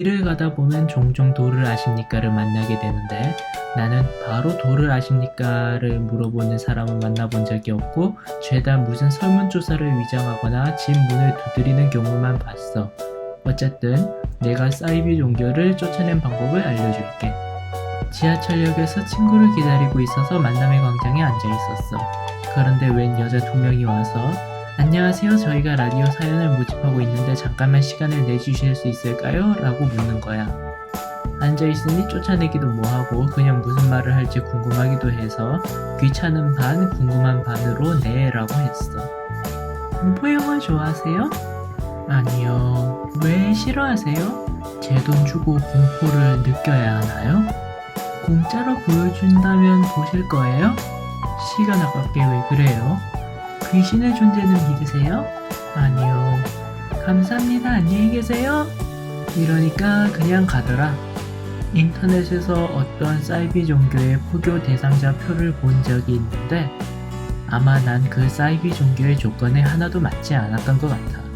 길을 가다 보면 종종 도를 아십니까를 만나게 되는데 나는 바로 도를 아십니까를 물어보는 사람을 만나본 적이 없고 죄다 무슨 설문조사를 위장하거나 집 문을 두드리는 경우만 봤어. 어쨌든 내가 사이비 종교를 쫓아낸 방법을 알려줄게. 지하철역에서 친구를 기다리고 있어서 만남의 광장에 앉아 있었어. 그런데 웬 여자 두 명이 와서 안녕하세요. 저희가 라디오 사연을 모집하고 있는데 잠깐만 시간을 내주실 수 있을까요? 라고 묻는 거야. 앉아있으니 쫓아내기도 뭐하고 그냥 무슨 말을 할지 궁금하기도 해서 귀찮은 반, 궁금한 반으로 네 라고 했어. 공포 영화 좋아하세요? 아니요. 왜 싫어하세요? 제 돈 주고 공포를 느껴야 하나요? 공짜로 보여준다면 보실 거예요? 시간 아깝게 왜 그래요? 귀신의 존재는 믿으세요? 아니요. 감사합니다. 안녕히 계세요. 이러니까 그냥 가더라. 인터넷에서 어떤 사이비 종교의 포교 대상자 표를 본 적이 있는데 아마 난 그 사이비 종교의 조건에 하나도 맞지 않았던 것 같아.